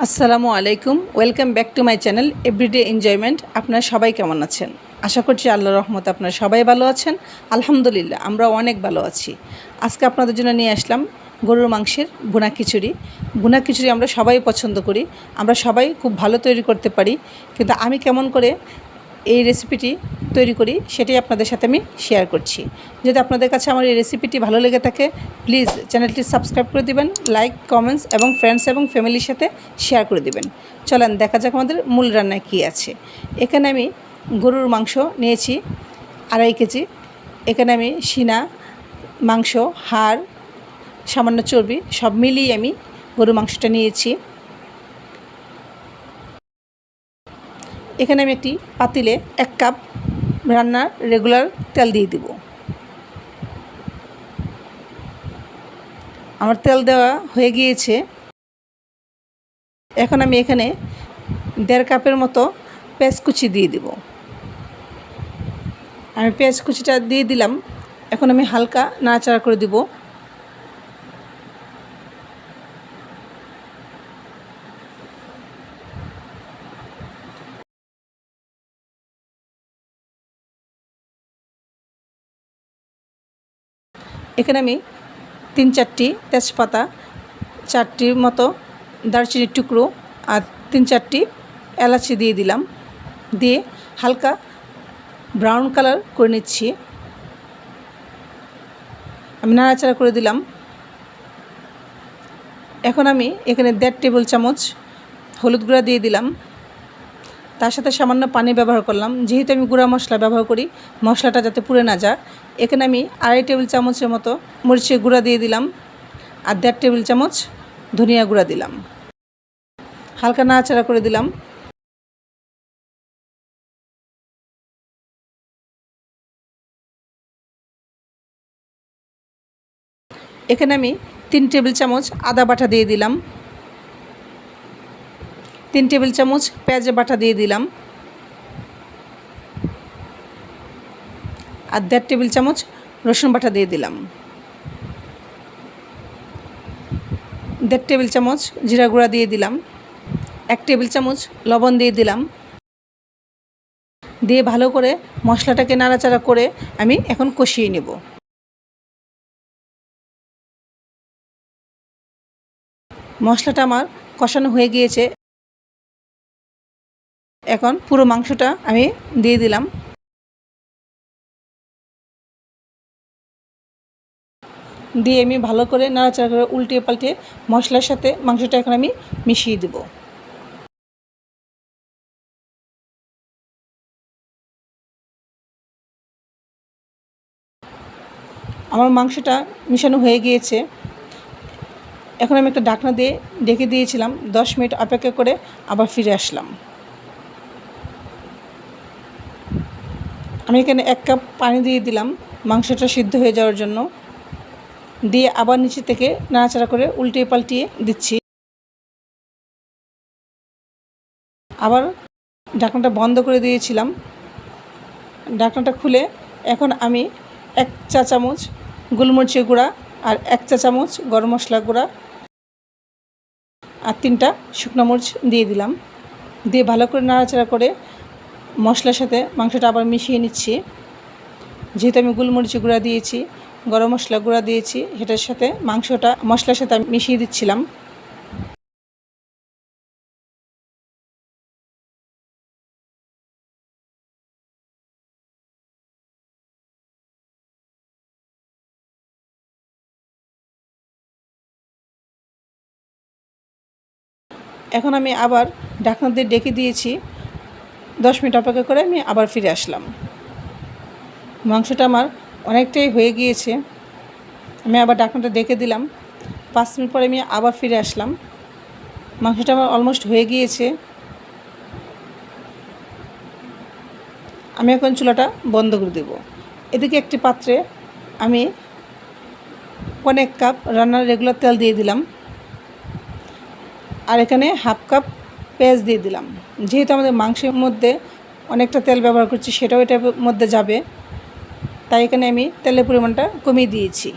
আসসালামু আলাইকুম, welcome back to my channel everyday enjoyment. আপনারা সবাই কেমন আছেন? আশা করছি আল্লাহ রহমত আপনারা সবাই ভালো আছেন। আলহামদুলিল্লাহ আমরা অনেক ভালো আছি। আজকে আপনাদের জন্য নিয়ে আসলাম গরুর মাংসের গুনা খিচুড়ি। গুনা খিচুড়ি আমরা সবাই পছন্দ করি। আমরা সবাই খুব ভালো তৈরি করতে পারি। কিন্তু আমি কেমন করে এই রেসিপিটি তৈরি করি, সেটাই আপনাদের সাথে আমি শেয়ার করছি। যদি আপনাদের কাছে আমার এই রেসিপিটি ভালো লেগে থাকে প্লিজ চ্যানেলটি সাবস্ক্রাইব করে দিবেন লাইক কমেন্টস এবং ফ্রেন্ডস এবং ফ্যামিলির সাথে শেয়ার করে দিবেন। চলেন, দেখা যাক আমাদের মূল রান্নায় কী আছে। এখানে আমি গরুর মাংস নিয়েছি, আড়াই কেজি। এখানে আমি সিনা মাংস, হাড়, সামান্য চর্বি, সব মিলিয়ে আমি গরুর মাংসটা নিয়েছি। এখানে আমি একটি পাতিলে এক কাপ রান্নার রেগুলার তেল দিয়ে দিব। আমার তেল দেওয়া হয়ে গিয়েছে। এখন আমি এখানে দেড় কাপের মতো কুচি দিয়ে দিব। আমি কুচিটা দিয়ে দিলাম। এখন আমি হালকা নাড়াচাড়া করে দিব। এখানে আমি তিন চারটি তেজপাতা চারটির মতো দারচিনির টুকরো আর তিন চারটি এলাচি দিয়ে দিলাম। দিয়ে হালকা ব্রাউন কালার করে নিচ্ছি। আমি নাড়াচাড়া করে দিলাম। এখন আমি এখানে দেড় টেবিল চামচ হলুদ গুঁড়া দিয়ে দিলাম। তার সাথে সামান্য পানি ব্যবহার করলাম। যেহেতু আমি গুঁড়া মশলা ব্যবহার করি, মশলাটা যাতে পুড়ে না যায় এখানে আমি আড়াই টেবিল চামচের মতো মরিচের গুঁড়া দিয়ে দিলাম আর দেড় টেবিল চামচ ধনিয়া গুঁড়া দিলাম। হালকা নাড়াচাড়া করে দিলাম। এখানে আমি তিন টেবিল চামচ আদা বাটা দিয়ে দিলাম। তিন টেবিল চামচ পেঁয়াজ বাটা দিয়ে দিলাম। আর দেড় টেবিল চামচ রসুন বাটা দিয়ে দিলাম। দেড় টেবিল চামচ জিরা গুঁড়া দিয়ে দিলাম। এক টেবিল চামচ লবণ দিয়ে দিলাম। দিয়ে ভালো করে মশলাটাকে নাড়াচাড়া করে আমি এখন কষিয়ে নেব। মশলাটা আমার কষানো হয়ে গিয়েছে। এখন পুরো মাংসটা আমি দিয়ে দিলাম। দিয়ে আমি ভালো করে নাড়াচাড়া করে উল্টিয়ে পাল্টিয়ে মশলার সাথে মাংসটা এখন আমি মিশিয়ে দেব। আমার মাংসটা মিশানো হয়ে গিয়েছে। এখন আমি একটা ডাকনা দিয়ে ডেকে দিয়েছিলাম, দশ মিনিট অপেক্ষা করে আবার ফিরে আসলাম। আমি এখানে এক কাপ পানি দিয়ে দিলাম মাংসটা সিদ্ধ হয়ে যাওয়ার জন্য। দিয়ে আবার নিচে থেকে নাড়াচাড়া করে উল্টিয়ে পাল্টিয়ে দিচ্ছি। আবার ঢাকনাটা বন্ধ করে দিয়েছিলাম। ঢাকনাটা খুলে এখন আমি এক চা চামচ গোলমরিচের গুঁড়া আর এক চা চামচ গরম মশলা গুঁড়া আর তিনটা শুকনো মরিচ দিয়ে দিলাম। দিয়ে ভালো করে নাড়াচাড়া করে মশলার সাথে মাংসটা আবার মিশিয়ে নিচ্ছি। যেহেতু আমি গোলমরিচ গুঁড়া দিয়েছি গরম মশলা গুঁড়া দিয়েছি, সেটার সাথে মাংসটা, মশলার সাথে মিশিয়ে দিচ্ছিলাম। এখন আমি আবার ঢাকনা দিয়ে ডেকে দিয়েছি। দশ মিনিট অপেক্ষা করে আমি আবার ফিরে আসলাম। মাংসটা আমার অনেকটাই হয়ে গিয়েছে। আমি আবার ঢাকনাটা ডেকে দিলাম। পাঁচ মিনিট পরে আমি আবার ফিরে আসলাম। মাংসটা আমার অলমোস্ট হয়ে গিয়েছে। আমি এখন চুলাটা বন্ধ করে দেব। এদিকে একটি পাত্রে আমি অনেক কাপ রান্নার রেগুলার তেল দিয়ে দিলাম। আর এখানে হাফ কাপ পেঁয়াজ দিয়ে দিলাম। যেহেতু আমাদের মাংসের মধ্যে অনেকটা তেল ব্যবহার করছি, সেটাও এটার মধ্যে যাবে। এখানে আমি তেলের পরিমাণটা কমিয়ে দিয়েছি।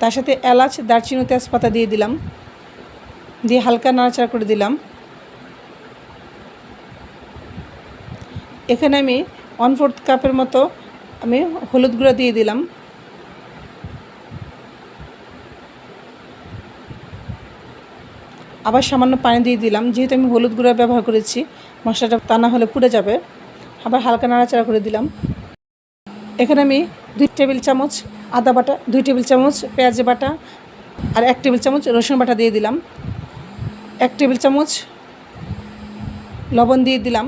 তার সাথে এলাচ, দারচিনি, তেজপাতা দিয়ে দিলাম। দিয়ে হালকা নাড়াচাড়া করে দিলাম। এখানে আমি ওয়ান ফোর্থ কাপের মতো আমি হলুদ গুঁড়া দিয়ে দিলাম। আবার সামান্য পানি দিয়ে দিলাম। যেহেতু আমি হলুদ গুঁড়া ব্যবহার করেছি, মশলাটা তা না হলে পুড়ে যাবে। আবার হালকা নাড়াচাড়া করে দিলাম। এখানে আমি দুই টেবিল চামচ আদা বাটা, দুই টেবিল চামচ পেঁয়াজ বাটা আর এক টেবিল চামচ রসুন বাটা দিয়ে দিলাম। এক টেবিল চামচ লবণ দিয়ে দিলাম,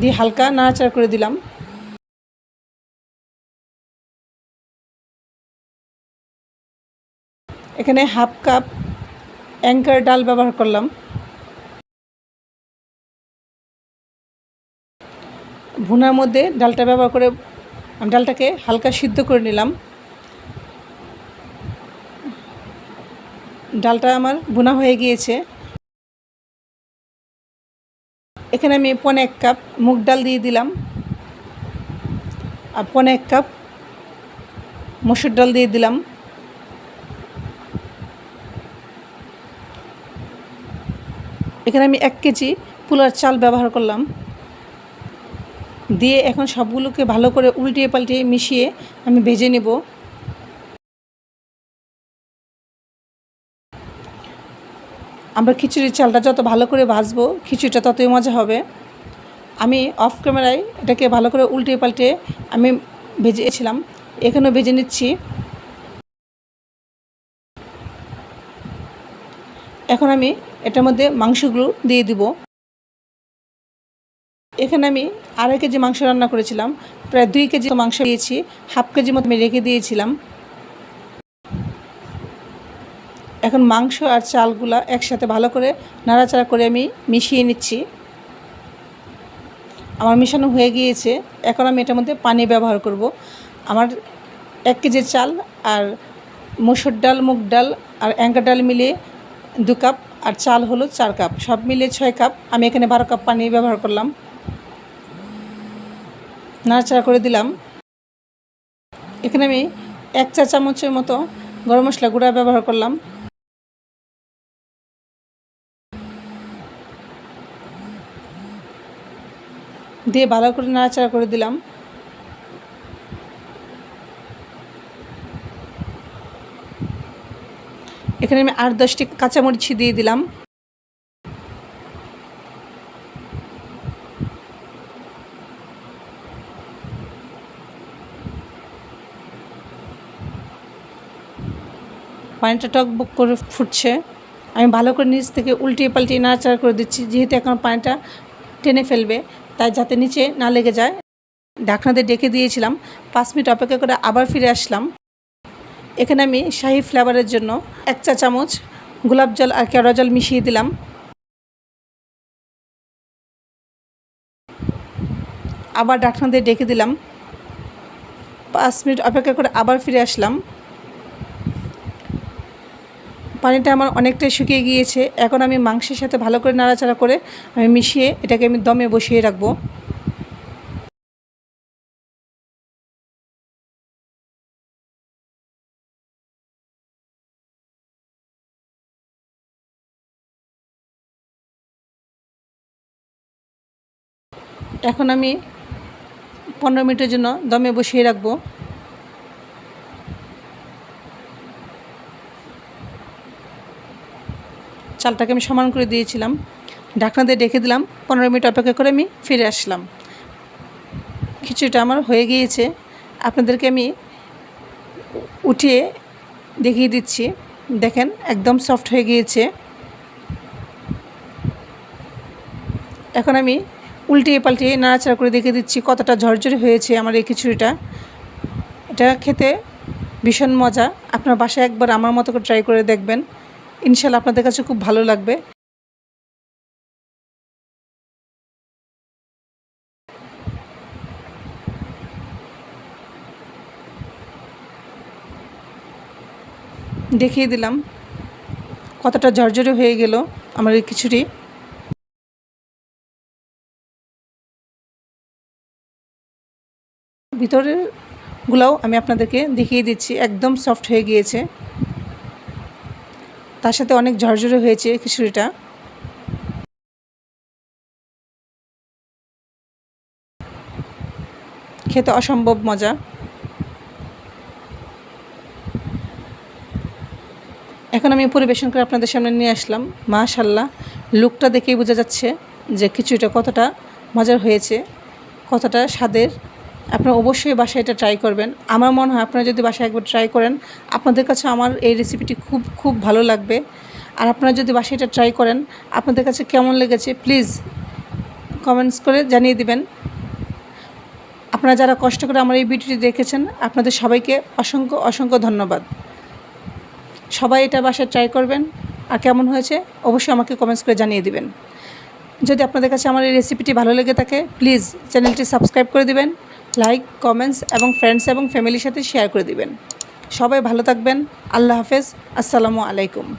দিয়ে হালকা নাড়াচাড়া করে দিলাম। এখানে হাফ কাপ অ্যাঙ্কার ডাল ব্যবহার করলাম। ভুনার মধ্যে ডালটা ব্যবহার করে ডালটাকে হালকা সিদ্ধ করে নিলাম। ডালটা আমার বোনা হয়ে গিয়েছে। এখানে আমি পনে এক কাপ মুগ ডাল দিয়ে দিলাম আর পনে এক কাপ মসুর ডাল দিয়ে দিলাম। এখানে আমি এক কেজি পোলার চাল ব্যবহার করলাম। দিয়ে এখন সবগুলোকে ভালো করে উল্টিয়ে পাল্টিয়ে মিশিয়ে আমি ভেজে নেব। আমরা খিচুড়ির চালটা যত ভালো করে ভাজবো, খিচুড়িটা ততই মজা হবে। আমি অফ ক্যামেরায় এটাকে ভালো করে উল্টে পাল্টে আমি ভেজেছিলাম। এখানেও ভেজে নিচ্ছি। এখন আমি এটার মধ্যে মাংসগুলো দিয়ে দিব। এখানে আমি আড়াই কেজি মাংস রান্না করেছিলাম। প্রায় দুই কেজি মাংস দিয়েছি, হাফ কেজি মতো আমি রেখে দিয়েছিলাম। এখন মাংস আর চালগুলা একসাথে ভালো করে নাড়াচাড়া করে আমি মিশিয়ে নিচ্ছি। আমার মিশানো হয়ে গিয়েছে। এখন আমি এটার মধ্যে পানি ব্যবহার করব। আমার এক কেজি চাল আর মসুর ডাল, মুগ ডাল আর অ্যাঙ্কার ডাল মিলিয়ে দু কাপ আর চাল হলো চার কাপ। সব মিলিয়ে ছয় কাপ। আমি এখানে বারো কাপ পানি ব্যবহার করলাম। নাড়াচাড়া করে দিলাম। এখানে আমি এক চা চামচের মতো গরম মশলা গুঁড়া ব্যবহার করলাম। দিয়ে ভালো করে নাড়াচাড়া করে দিলাম। এখানে আমি আট দশটি কাঁচামরিচ দিয়ে দিলাম। পানিটা টক বুক করে ফুটছে। আমি ভালো করে নিচ থেকে উল্টিয়ে পাল্টিয়ে নাড়াচাড়া করে দিচ্ছি, যেহেতু এখন পানিটা টেনে ফেলবে, তাই যাতে নিচে না লেগে যায়। ঢাকনাতে ডেকে দিয়েছিলাম, পাঁচ মিনিট অপেক্ষা করে আবার ফিরে আসলাম। এখানে আমি শাহি ফ্লেভারের জন্য এক চা চামচ গোলাপ জল আর কেওড়া জল মিশিয়ে দিলাম। আবার ডাকনা দিয়ে ডেকে দিলাম। পাঁচ মিনিট অপেক্ষা করে আবার ফিরে আসলাম। পানিটা আমার অনেকটাই শুকিয়ে গিয়েছে। এখন আমি মাংসের সাথে ভালো করে নাড়াচাড়া করে আমি মিশিয়ে এটাকে আমি দমে বসিয়ে রাখব। এখন আমি পনেরো মিনিটের জন্য দমে বসিয়ে রাখব। চালটাকে আমি সমান করে দিয়েছিলাম। ঢাকনা দিয়ে ডেকে দিলাম। পনেরো মিনিট অপেক্ষা করে আমি ফিরে আসলাম। খিচুড়িটা আমার হয়ে গিয়েছে। আপনাদেরকে আমি উঠিয়ে দেখিয়ে দিচ্ছি। দেখেন, একদম সফট হয়ে গিয়েছে। এখন আমি উল্টিয়ে পাল্টিয়ে নাড়াচাড়া করে দেখে দিচ্ছি কতটা ঝরঝরে হয়েছে আমার এই খিচুড়িটা। এটা খেতে ভীষণ মজা। আপনার বাসায় একবার আমার মতো করে ট্রাই করে দেখবেন। ইনশাল্লাহ আপনাদের কাছে খুব ভালো লাগবে। দেখিয়ে দিলাম কতটা ঝরঝরে হয়ে গেল আমার এই খিচুড়ি। ভিতরের গুলাও আমি আপনাদেরকে দেখিয়ে দিচ্ছি, একদম সফট হয়ে গিয়েছে। তার সাথে অনেক ঝরঝরে হয়েছে খিচুড়িটা। খেতে অসম্ভব মজা। এখন আমি পরিবেশন করে আপনাদের সামনে নিয়ে আসলাম। মাশাল্লাহ লুকটা দেখেই বোঝা যাচ্ছে যে খিচুড়িটা কতটা মজার হয়েছে, কতটা স্বাদের। আপনারা অবশ্যই বাসায় এটা ট্রাই করবেন। আমার মনে হয় আপনারা যদি বাসায় একবার ট্রাই করেন, আপনাদের কাছে আমার এই রেসিপিটি খুব খুব ভালো লাগবে। আর আপনারা যদি বাসায় এটা ট্রাই করেন, আপনাদের কাছে কেমন লেগেছে প্লিজ কমেন্টস করে জানিয়ে দিবেন। আপনারা যারা কষ্ট করে আমার এই ভিডিওটি দেখেছেন, আপনাদের সবাইকে অসংখ্য অসংখ্য ধন্যবাদ। সবাই এটা বাসায় ট্রাই করবেন। আর কেমন হয়েছে, অবশ্যই আমাকে কমেন্টস করে জানিয়ে দিবেন। যদি আপনাদের কাছে আমার এই রেসিপিটি ভালো লেগে থাকে প্লিজ চ্যানেলটি সাবস্ক্রাইব করে দিবেন। লাইক কমেন্টস এবং ফ্রেন্ডস এবং ফ্যামিলির সাথে শেয়ার করে দিবেন। সবাই ভালো থাকবেন। আল্লাহ হাফেজ। আসসালামু আলাইকুম।